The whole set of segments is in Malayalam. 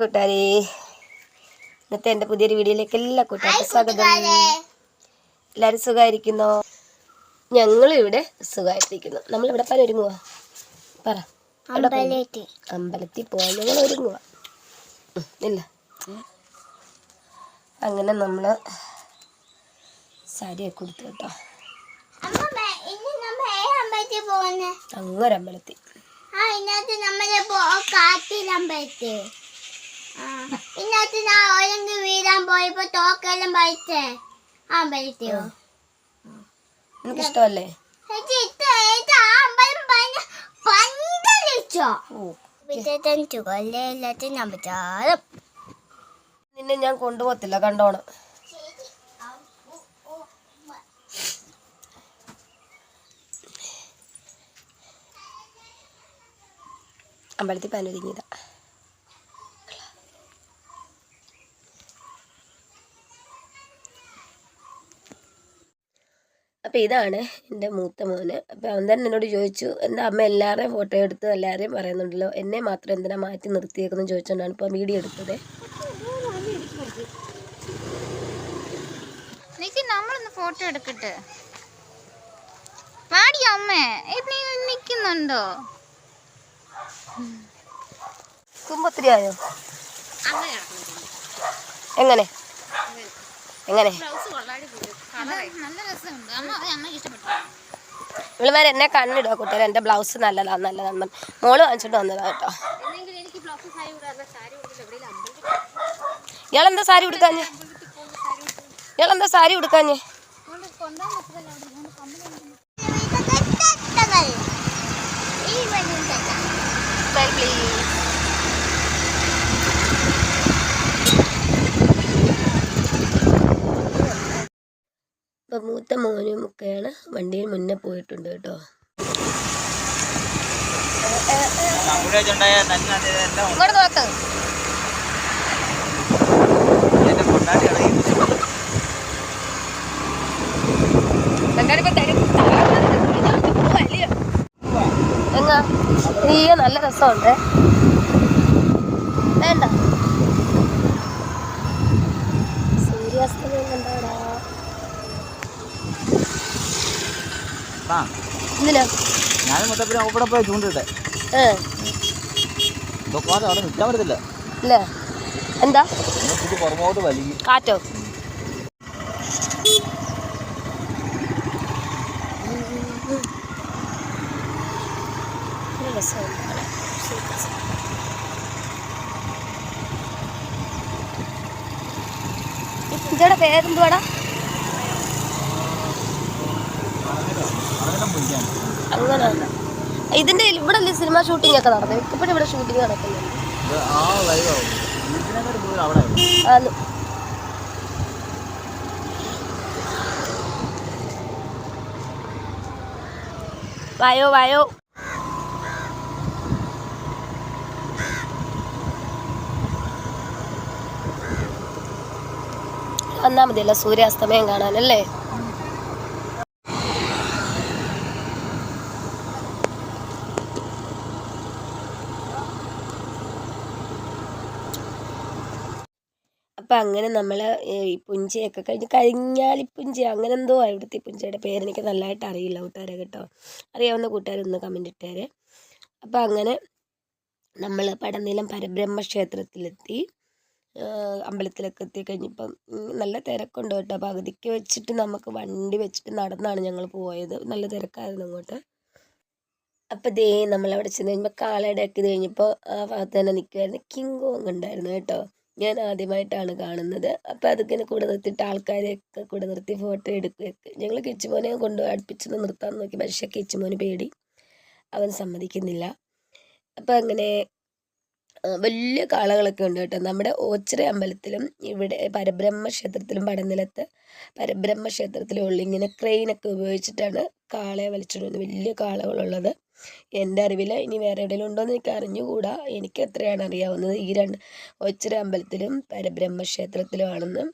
കൂട്ടുകാരെ ഇന്നത്തെ എന്റെ പുതിയൊരു വീഡിയോയിലേക്ക് എല്ലാ കൂട്ടുകാർക്കും സ്വാഗതം. എല്ലാവരും സുഖമായിരിക്കുന്നോ? ഞങ്ങളിവിടെ സുഖമായിട്ടിരിക്കുന്നു. നമ്മളിവിടെ പല ഒരുങ്ങുക പറ? അമ്പലത്തിൽ. പോവാൻ ഞങ്ങൾ ഒരുങ്ങുക ഇല്ല. അങ്ങനെ നമ്മൾ സാരിയൊക്കെ കൊടുത്തു കേട്ടോ. അങ്ങൊരമ്പലത്തിൽ. ആ ഇതിനകത്ത് നമ്മൾ ഇതിനകത്ത് ഞാൻ ഒരെങ്കിൽ വീഴാൻ പോയപ്പോ തോക്കെല്ലാം പഴിച്ചേ ആ അമ്പലത്തിയോ നിനക്ക് ഇഷ്ടമല്ലേ നിന്നെ ഞാൻ കൊണ്ടുപോകത്തില്ല കണ്ടോണം. അമ്പലത്തിൽ പനൊരുങ്ങിയതാ. അപ്പോൾ ഇതാണ് എന്റെ മൂത്ത മോന്. അപ്പോൾ അവൻ തന്നെ എന്നോട് ചോദിച്ചു എന്റെ അമ്മ എല്ലാവരുടെയും ഫോട്ടോ എടുത്ത് എല്ലാവരെയും പറയുന്നുണ്ടല്ലോ? എന്നെ മാത്രം എന്തിനാ മാറ്റി നിർത്തിയേക്കുന്നു? ചോദിച്ചുകൊണ്ടാണ് ഇപ്പോൾ വീഡിയോ എടുത്തത്. നമ്മളൊന്ന് ഫോട്ടോ എടുക്കട്ടെ? അമ്മ നീ കുമ്പൊത്തിരി ആയോ എങ്ങനെ? എങ്ങനെ ഇവളുമാർ എന്നെ കണ്ണിടുക കുട്ടികൾ എന്റെ ബ്ലൗസ് നല്ലതാണ് നല്ലതാണ് മോൾ വാങ്ങിച്ചിട്ട് വന്നതാ കേട്ടോ. ഇയാളെന്താ സാരി ഉടുക്കാഞ്ഞ്? ഇയാളെന്താ സാരി ഉടുക്കാഞ്ഞ്? ഈ ഇപ്പം മൂത്ത മോനും ഒക്കെയാണ് വണ്ടിയിൽ മുന്നേ പോയിട്ടുണ്ട് കേട്ടോ. ഇങ്ങോട്ട് നോക്ക്. നല്ല രസമുണ്ട് വേണ്ട സൂര്യാസ്തമയം കണ്ടാടാ എന്തിനാ? ഞാൻ മുത്തപ്പന അവിടെ പോയി ചൂണ്ടിട്ടെ. ഇതൊക്കെ അവിടെ നിൽക്കാൻ പറ്റത്തില്ല. ഇല്ല? എന്താ? ഇത് പുറമോട്ട് വലിക്കും കാറ്റോ? രസം. പേരെന്തുവാടാ അതെല്ലാം പൊളിക്കാൻ അങ്ങനെയല്ല ഇതിന്റെ ഇവിടെ സിനിമ ഷൂട്ടിംഗ് ഒക്കെ നടന്നത് ഇപ്പോഴും ഇവിടെ ഷൂട്ടിംഗ് നടക്കുന്നുണ്ട്. ആന്ന്. വായോ വായോ. വന്നാ മതിയല്ലോ സൂര്യാസ്തമയം കാണാനല്ലേ? അപ്പം അങ്ങനെ നമ്മൾ ഈ പുഞ്ചയൊക്കെ കഴിഞ്ഞ് കഴിഞ്ഞാലിപ്പുഞ്ചി അങ്ങനെ എന്തോ ഇവിടുത്തെ പുഞ്ചയുടെ പേര് എനിക്ക് നല്ലതായിട്ട് അറിയില്ല കൂട്ടുകാരെ കേട്ടോ. അറിയാവുന്ന കൂട്ടുകാരൊന്ന് കമന്റ് ഇട്ടേരെ. അപ്പം അങ്ങനെ നമ്മൾ പടനിലം പരബ്രഹ്മ ക്ഷേത്രത്തിലെത്തി അമ്പലത്തിലൊക്കെ എത്തി കഴിഞ്ഞപ്പം നല്ല തിരക്കുണ്ട് കേട്ടോ. പകുതിക്ക് വെച്ചിട്ട് നമുക്ക് വണ്ടി വെച്ചിട്ട് നടന്നാണ് ഞങ്ങൾ പോയത്. നല്ല തിരക്കായിരുന്നു അങ്ങോട്ട്. അപ്പം ദേ നമ്മളവിടെ ചെന്ന് ഒക്കെ ഇത് കഴിഞ്ഞപ്പോൾ ആ ഭാഗത്ത് തന്നെ നിൽക്കുമായിരുന്നു കിങ്കോങ് ഉണ്ടായിരുന്നു കേട്ടോ. ഞാൻ ആദ്യമായിട്ടാണ് കാണുന്നത്. അപ്പം അതിങ്ങനെ കൂടെ നിർത്തിയിട്ട് ആൾക്കാരെയൊക്കെ കൂടെ നിർത്തി ഫോട്ടോ എടുക്കുകയൊക്കെ. ഞങ്ങൾ കിച്ചുമോനെ കൊണ്ട് അടുപ്പിച്ചൊന്ന് നിർത്താൻ നോക്കി. പക്ഷേ കിച്ചുമോന് പേടി. അവൻ സമ്മതിക്കുന്നില്ല. അപ്പം അങ്ങനെ വലിയ കാളകളൊക്കെ ഉണ്ട് കേട്ടോ. നമ്മുടെ ഓച്ചിറ അമ്പലത്തിലും ഇവിടെ പരബ്രഹ്മ ക്ഷേത്രത്തിലും പടനിലത്ത് പരബ്രഹ്മ ക്ഷേത്രത്തിലും ഇങ്ങനെ ക്രെയിനൊക്കെ ഉപയോഗിച്ചിട്ടാണ് കാളയെ വലിച്ചിടുന്നത്. വലിയ കാളകളുള്ളത്. എന്റെ അറിവിൽ ഇനി വേറെ എവിടെയെങ്കിലും ഉണ്ടോയെന്ന് എനിക്ക് അറിഞ്ഞുകൂടാ. എനിക്ക് എത്രയാണ് അറിയാവുന്നത്? ഈ രണ്ട് ഒച്ചിറ അമ്പലത്തിലും പരബ്രഹ്മ ക്ഷേത്രത്തിലുമാണെന്ന്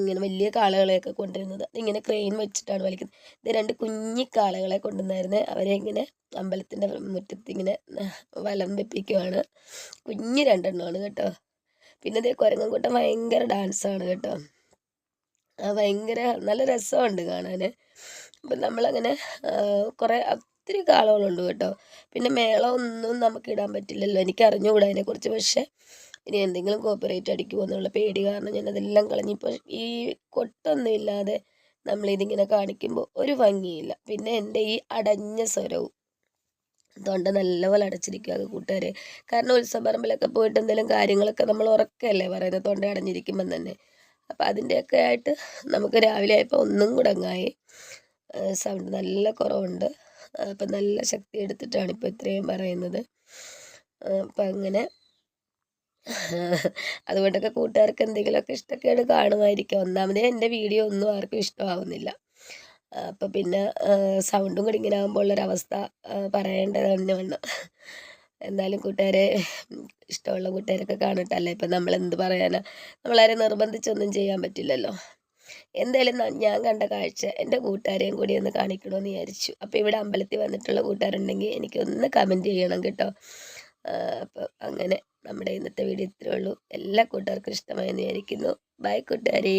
ഇങ്ങനെ വലിയ കാളകളെയൊക്കെ കൊണ്ടുവരുന്നത്. ഇങ്ങനെ ക്രെയിൻ വെച്ചിട്ടാണ് വലിക്കുന്നത്. ഇത് രണ്ട് കുഞ്ഞി കാളകളെ കൊണ്ടുവന്നായിരുന്നു. അവരെ ഇങ്ങനെ അമ്പലത്തിന്റെ മുറ്റത്ത് ഇങ്ങനെ വലം വെപ്പിക്കുവാണ്. കുഞ്ഞ് രണ്ടെണ്ണമാണ് കേട്ടോ. പിന്നെ ഇതേ കുരങ്ങൻകൂട്ടം ഭയങ്കര ഡാൻസാണ് കേട്ടോ. ഭയങ്കര നല്ല രസമുണ്ട് കാണാൻ അപ്പം നമ്മളങ്ങനെ കുറേ ഒത്തിരി കാളകളുണ്ട് കേട്ടോ. പിന്നെ മേളമൊന്നും നമുക്ക് ഇടാൻ പറ്റില്ലല്ലോ. എനിക്ക് അറിഞ്ഞുകൂടാ അതിനെക്കുറിച്ച്. പക്ഷേ ഇനി എന്തെങ്കിലും കോപ്പറേറ്റ് അടിക്കുമോ എന്നുള്ള പേടി കാരണം ഞാൻ അതെല്ലാം കളഞ്ഞു ഇപ്പോൾ ഈ കൊട്ടൊന്നും ഇല്ലാതെ നമ്മളിതിങ്ങനെ കാണിക്കുമ്പോൾ ഒരു ഭംഗിയില്ല. പിന്നെ എന്റെ ഈ അടഞ്ഞ സ്വരവും തൊണ്ട നല്ലപോലെ അടച്ചിരിക്കുക അത് കൂട്ടുകാരെ. കാരണം ഉത്സവപ്പറമ്പിലൊക്കെ പോയിട്ട് എന്തെങ്കിലും കാര്യങ്ങളൊക്കെ നമ്മൾ ഉറക്കല്ലേ പറയുന്നത്? തൊണ്ട അടഞ്ഞിരിക്കുമ്പം തന്നെ. അപ്പം അതിന്റെയൊക്കെ ആയിട്ട് നമുക്ക് രാവിലെ ആയപ്പോൾ ഒന്നും കൂടെ അങ്ങായി സൗണ്ട് നല്ല കുറവുണ്ട്. അപ്പം നല്ല ശക്തി എടുത്തിട്ടാണ് ഇപ്പോൾ ഇത്രയും പറയുന്നത്. അപ്പം അങ്ങനെ അതുകൊണ്ടൊക്കെ കൂട്ടുകാർക്ക് എന്തെങ്കിലുമൊക്കെ ഇഷ്ടക്കേട് കാണുമായിരിക്കും. ഒന്നാമതേ എന്റെ വീഡിയോ ഒന്നും ആർക്കും ഇഷ്ടമാവുന്നില്ല. അപ്പം പിന്നെ സൗണ്ടും കൂടി ഇങ്ങനെ ആകുമ്പോൾ ഉള്ളൊരവസ്ഥ പറയേണ്ടത് തന്നെ വേണം എന്നാലും കൂട്ടുകാരെ ഇഷ്ടമുള്ള കൂട്ടുകാരൊക്കെ കാണട്ടല്ലേ ഇപ്പം നമ്മൾ എന്ത് പറയാനാ? നമ്മളാരെ നിർബന്ധിച്ചൊന്നും ചെയ്യാൻ പറ്റില്ലല്ലോ. എന്തായാലും ഞാൻ കണ്ട കാഴ്ച എന്റെ കൂട്ടുകാരെയും കൂടി ഒന്ന് കാണിക്കണമെന്ന് വിചാരിച്ചു. അപ്പോൾ ഇവിടെ അമ്പലത്തിൽ വന്നിട്ടുള്ള കൂട്ടുകാരുണ്ടെങ്കിൽ എനിക്കൊന്ന് കമന്റ് ചെയ്യണം കേട്ടോ. അപ്പോൾ അങ്ങനെ നമ്മുടെ ഇന്നത്തെ വീഡിയോ ഇത്രയേ ഉള്ളൂ. എല്ലാ കൂട്ടുകാർക്കും ഇഷ്ടമായെന്ന് വിചാരിക്കുന്നു. ബൈ കൂട്ടുകാരേ.